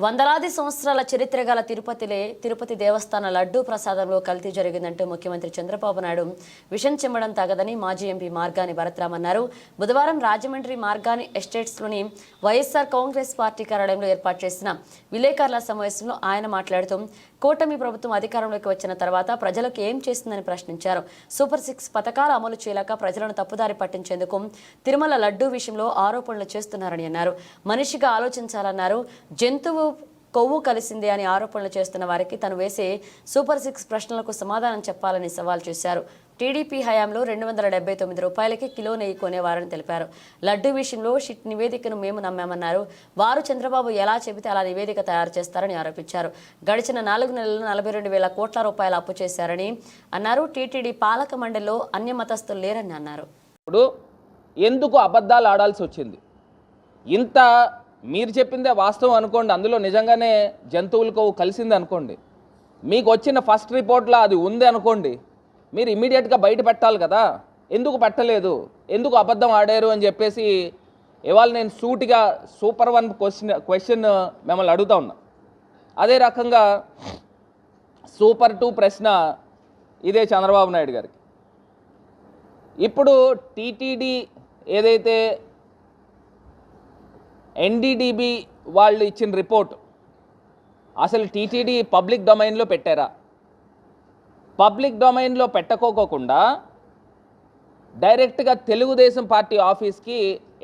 వందలాది సంవత్సరాల చరిత్ర గల తిరుపతిలే తిరుపతి దేవస్థాన లడ్డూ ప్రసాదంలో కల్తీ జరిగిందంటూ ముఖ్యమంత్రి చంద్రబాబు నాయుడు విషం చెమ్మడం తగదని మాజీ ఎంపీ మార్గాని భరత్రామ్ అన్నారు. బుధవారం రాజమండ్రి మార్గాని ఎస్టేట్స్లోని వైఎస్ఆర్ కాంగ్రెస్ పార్టీ కార్యాలయంలో ఏర్పాటు చేసిన విలేకరుల సమావేశంలో ఆయన మాట్లాడుతూ కూటమి ప్రభుత్వం అధికారంలోకి వచ్చిన తర్వాత ప్రజలకు ఏం చేస్తుందని ప్రశ్నించారు. సూపర్ సిక్స్ పథకాలు అమలు చేయలేక ప్రజలను తప్పుదారి పట్టించేందుకు తిరుమల లడ్డూ విషయంలో ఆరోపణలు చేస్తున్నారని అన్నారు. మనిషిగా ఆలోచించాలన్నారు. జంతువు కొవ్వు కలిసిందే అని ఆరోపణలు చేస్తున్న వారికి తను వేసే సూపర్ సిక్స్ ప్రశ్నలకు సమాధానం చెప్పాలని సవాల్ చేశారు. టీడీపీ హయాంలో రెండు వందల డెబ్బై తొమ్మిది రూపాయలకి కిలో నెయ్యి కొనేవారని తెలిపారు. లడ్డు విషయంలో షిట్ నివేదికను మేము నమ్మామన్నారు. వారు చంద్రబాబు ఎలా చెబితే అలా నివేదిక తయారు చేస్తారని ఆరోపించారు. గడిచిన నాలుగు నెలల్లో నలభై రెండు వేల కోట్ల రూపాయలు అప్పు చేశారని అన్నారు. టీటీడీ పాలక మండలిలో అన్యమతస్థులు లేరని అన్నారు. ఇప్పుడు ఎందుకు అబద్ధాలు ఆడాల్సి వచ్చింది? ఇంత మీరు చెప్పిందే వాస్తవం అనుకోండి అందులో నిజంగానే జంతువులకు కలిసింది అనుకోండి. మీకు వచ్చిన ఫస్ట్ రిపోర్ట్లో అది ఉంది అనుకోండి మీరు ఇమీడియట్గా బయట పెట్టాలి కదా. ఎందుకు పెట్టలేదు? ఎందుకు అబద్ధం ఆడారు అని చెప్పేసి ఇవాళ నేను సూటిగా సూపర్ వన్ క్వశ్చన్ క్వశ్చన్ మిమ్మల్ని అడుగుతా ఉన్నా. అదే రకంగా సూపర్ టూ ప్రశ్న ఇదే చంద్రబాబు నాయుడు గారికి. ఇప్పుడు టీటీడీ ఏదైతే ఎన్డీడీబీ వాళ్ళు ఇచ్చిన రిపోర్ట్ అసలు టీటీడీ పబ్లిక్ డొమైన్లో పెట్టారా? పబ్లిక్ డొమైన్లో పెట్టకోకుండా డైరెక్ట్గా తెలుగుదేశం పార్టీ ఆఫీస్కి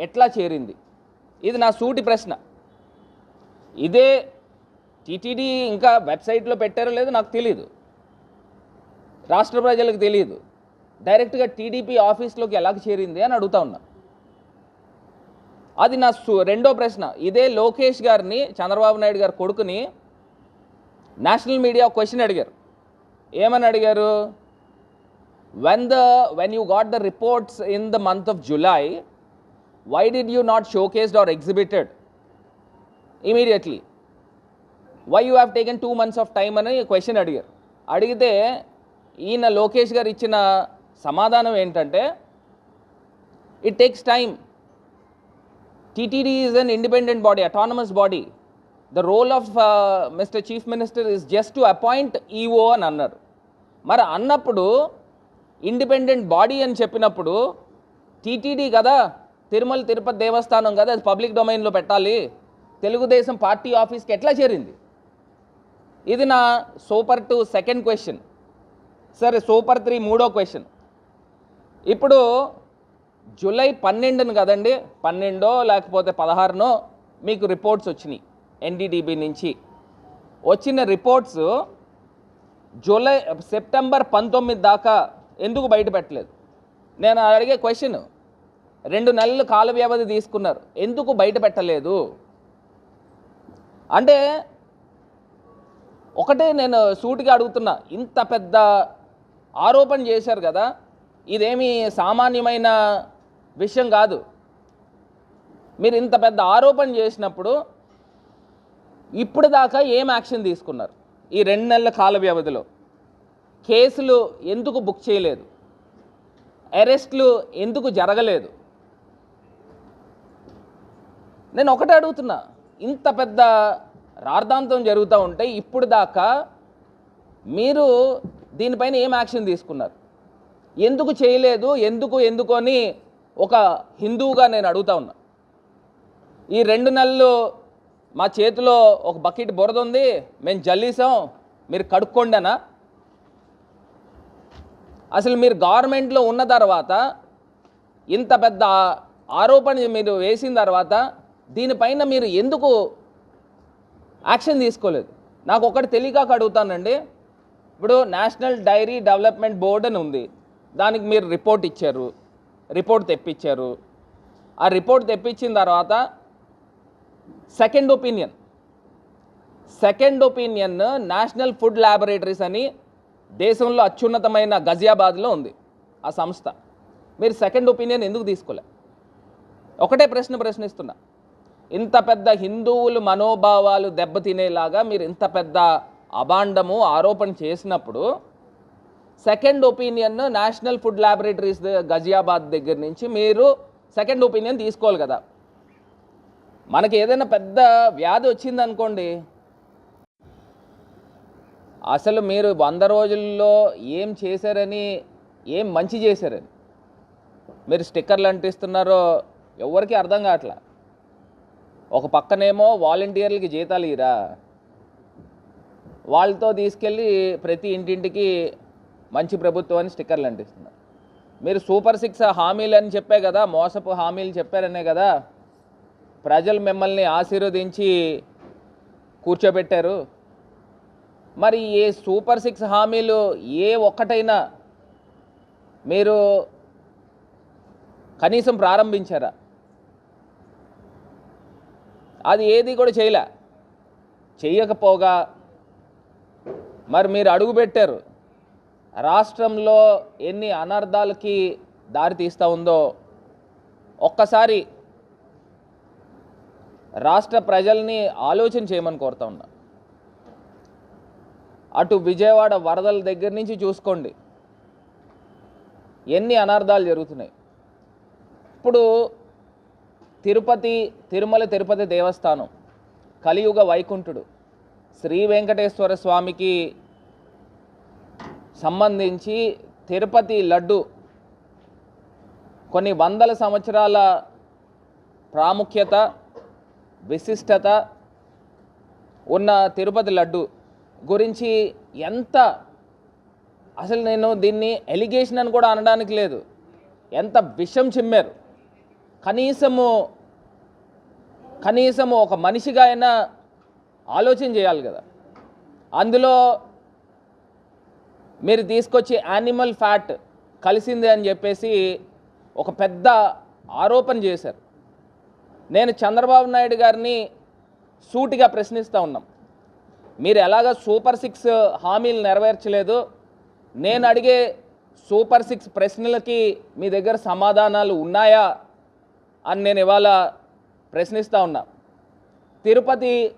ఎట్లా చేరింది? ఇది నా సూటి ప్రశ్న. ఇదే టీటీడీ ఇంకా వెబ్సైట్లో పెట్టారో లేదో నాకు తెలియదు రాష్ట్ర ప్రజలకు తెలియదు డైరెక్ట్గా టీడీపీ ఆఫీస్లోకి ఎలా చేరింది అని అడుగుతా ఉన్నా. అది నా సు- రెండో ప్రశ్న. ఇదే లోకేష్ గారిని చంద్రబాబు నాయుడు గారి కొడుకుని నేషనల్ మీడియా క్వశ్చన్ అడిగారు. ఏమని అడిగారు? When the when you got the reports in the month of July why did you not showcased or exhibited immediately why you have taken two months of time అని question అడిగారు. అడిగితే ఈయన లోకేష్ గారు ఇచ్చిన సమాధానం ఏంటంటే it takes TTD is an independent body autonomous body the role of mister chief minister is just to appoint EO అని అన్నారు. మరి అన్నప్పుడు ఇండిపెండెంట్ బాడీ అని చెప్పినప్పుడు టీటీడీ కదా తిరుమల తిరుపతి దేవస్థానం కదా అది పబ్లిక్ డొమైన్లో పెట్టాలి. తెలుగుదేశం పార్టీ ఆఫీస్కి ఎట్లా చేరింది? ఇది నా సూపర్ టూ సెకండ్ క్వశ్చన్ సరే సూపర్ త్రీ మూడో క్వశ్చన్ ఇప్పుడు జూలై పన్నెండును కదండి? పన్నెండో లేకపోతే పదహారునో మీకు రిపోర్ట్స్ వచ్చినాయి ఎన్డీడీబీ నుంచి. వచ్చిన రిపోర్ట్స్ జూలై సెప్టెంబర్ పంతొమ్మిది దాకా ఎందుకు బయట పెట్టలేదు? నేను అడిగే క్వశ్చన్ రెండు నెలలు కాల వ్యవధి తీసుకున్నారు ఎందుకు బయట పెట్టలేదు? అంటే ఒకటే నేను సూటిగా అడుగుతున్నా ఇంత పెద్ద ఆరోపణ చేశారు కదా ఇదేమి సామాన్యమైన విషయం కాదు. మీరు ఇంత పెద్ద ఆరోపణ చేసినప్పుడు ఇప్పుడు దాకా ఏం యాక్షన్ తీసుకున్నారు? ఈ రెండు నెలల కాల వ్యవధిలో కేసులు ఎందుకు బుక్ చేయలేదు? అరెస్ట్లు ఎందుకు జరగలేదు? నేను ఒకటే అడుగుతున్నా. ఇంత పెద్ద రార్ధాంతం జరుగుతూ ఉంటే ఇప్పుడు దాకా మీరు దీనిపైన ఏం యాక్షన్ తీసుకున్నారు? ఎందుకు చేయలేదు? ఎందుకు ఎందుకు అని ఒక హిందువుగా నేను అడుగుతా ఉన్నా. ఈ రెండు నెలలు మా చేతిలో ఒక బకెట్ బురద ఉంది మేము జల్లీసాం మీరు కడుక్కోండనా అసలు మీరు గవర్నమెంట్లో ఉన్న తర్వాత ఇంత పెద్ద ఆరోపణ మీరు వేసిన తర్వాత దీనిపైన మీరు ఎందుకు యాక్షన్ తీసుకోలేదు? నాకు ఒకటి తెలియక అడుగుతానండి. ఇప్పుడు నేషనల్ డైరీ డెవలప్మెంట్ బోర్డ్ అని ఉంది. దానికి మీరు రిపోర్ట్ ఇచ్చారు. రిపోర్ట్ తెప్పించారు. ఆ రిపోర్ట్ తెప్పించిన తర్వాత second opinion. Second opinion national food laboratories అని దేశంలో అత్యున్నతమైన గజియాబాద్లో ఉంది ఆ సంస్థ. మీరు సెకండ్ ఒపీనియన్ ఎందుకు తీసుకోలే? ఒకటే ప్రశ్న ప్రశ్నిస్తున్నా. ఇంత పెద్ద హిందువులు మనోభావాలు దెబ్బతినేలాగా మీరు ఇంత పెద్ద అభాండము ఆరోపణ చేసినప్పుడు second opinion national food laboratories Ghaziabad దగ్గర నుంచి మీరు సెకండ్ ఒపీనియన్ తీసుకోవాలి కదా. మనకి ఏదైనా పెద్ద వ్యాధి వచ్చింది అనుకోండి అసలు మీరు వంద రోజుల్లో ఏం చేశారని ఏం మంచి చేశారని మీరు స్టిక్కర్లు అంటిస్తున్నారో ఎవరికి అర్థం కావట్లా. ఒక పక్కనేమో వాలంటీర్లకి జీతాలు ఇరా వాళ్ళతో తీసుకెళ్ళి ప్రతి ఇంటింటికి మంచి ప్రభుత్వం అని స్టిక్కర్లు అంటిస్తున్నారు మీరు సూపర్ సిక్స్ హామీలు అని చెప్పే కదా మోసపు హామీలు చెప్పారనే కదా ప్రజలు మిమ్మల్ని ఆశీర్వదించి కూర్చోబెట్టారు. మరి ఏ సూపర్ సిక్స్ హామీలు ఏ ఒక్కటైనా మీరు కనీసం ప్రారంభించారా? అది ఏది కూడా చేయలే. చేయకపోగా మరి మీరు అడుగుపెట్టారు. రాష్ట్రంలో ఎన్ని అనర్థాలకి దారితీస్తూ ఉందో ఒక్కసారి రాష్ట్ర ప్రజల్ని ఆలోచన చేయమని కోరుతా ఉన్నా. అటు విజయవాడ వరదల దగ్గర నుంచి చూసుకోండి. ఎన్ని అనర్థాలు జరుగుతున్నాయి. ఇప్పుడు తిరుపతి తిరుమల తిరుపతి దేవస్థానం కలియుగ వైకుంఠుడు శ్రీ వెంకటేశ్వర స్వామికి సంబంధించి తిరుపతి లడ్డు కొన్ని వందల సంవత్సరాల ప్రాముఖ్యత విశిష్టత ఉన్న తిరుపతి లడ్డు గురించి ఎంత అసలు నేను దీన్ని ఎలిగేషన్ అని కూడా అనడానికి లేదు. ఎంత విషం చిమ్మారు. కనీసము కనీసము ఒక మనిషిగా అయినా ఆలోచన చేయాలి కదా. అందులో మీరు తీసుకొచ్చి యానిమల్ ఫ్యాట్ కలిసింది అని చెప్పేసి ఒక పెద్ద ఆరోపణ చేశారు. నేను చంద్రబాబు నాయుడు గారిని సూటిగా ప్రశ్నిస్తూ ఉన్నాం. మీరు ఎలాగ సూపర్ సిక్స్ హామీలు నెరవేర్చలేదు? నేను అడిగే సూపర్ సిక్స్ ప్రశ్నలకి మీ దగ్గర సమాధానాలు ఉన్నాయా? అని నేను ఇవాళ ప్రశ్నిస్తూ ఉన్నా. తిరుపతి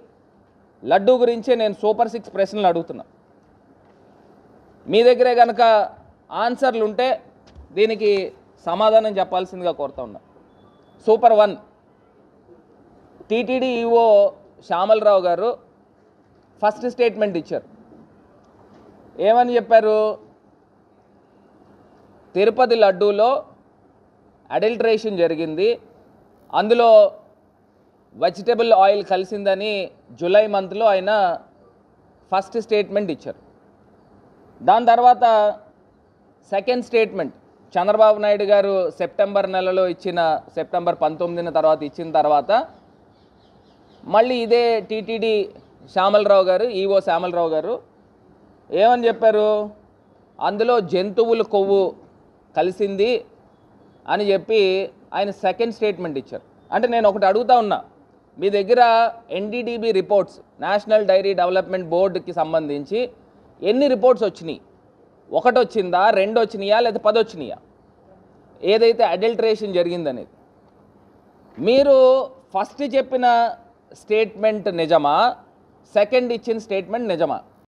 లడ్డు గురించే నేను సూపర్ సిక్స్ ప్రశ్నలు అడుగుతున్నా. మీ దగ్గరే కనుక ఆన్సర్లు ఉంటే దీనికి సమాధానం చెప్పాల్సిందిగా కోరుతా ఉన్నా. Super one. TTD EO Syamalarao గారు ఫస్ట్ స్టేట్మెంట్ ఇచ్చారు. ఏమని చెప్పారు? తిరుపతి లడ్డూలో అడల్ట్రేషన్ జరిగింది. అందులో వెజిటబుల్ ఆయిల్ కలిసిందని జూలై మంత్లో ఆయన ఫస్ట్ స్టేట్మెంట్ ఇచ్చారు. దాని తర్వాత సెకండ్ స్టేట్మెంట్. చంద్రబాబు నాయుడు గారు సెప్టెంబర్ నెలలో ఇచ్చిన సెప్టెంబర్ పంతొమ్మిదిన తర్వాత ఇచ్చిన తర్వాత మళ్ళీ ఇదే టీటీడీ శ్యామలరావు గారు ఈవో శ్యామలరావు గారు ఏమని చెప్పారు? అందులో జంతువుల కొవ్వు కలిసింది అని చెప్పి ఆయన సెకండ్ స్టేట్మెంట్ ఇచ్చారు. అంటే నేను ఒకటి అడుగుతా ఉన్నా మీ దగ్గర NDDB reports national dairy development బోర్డుకి సంబంధించి ఎన్ని రిపోర్ట్స్ వచ్చినాయి? ఒకటి వచ్చిందా రెండు వచ్చినాయా లేదా పది వచ్చినాయా ఏదైతే అడల్టరేషన్ జరిగిందనేది. మీరు ఫస్ట్ చెప్పిన స్టేట్మెంట్ నిజమా? సెకండ్ ఇచ్చిన స్టేట్మెంట్ నిజమా?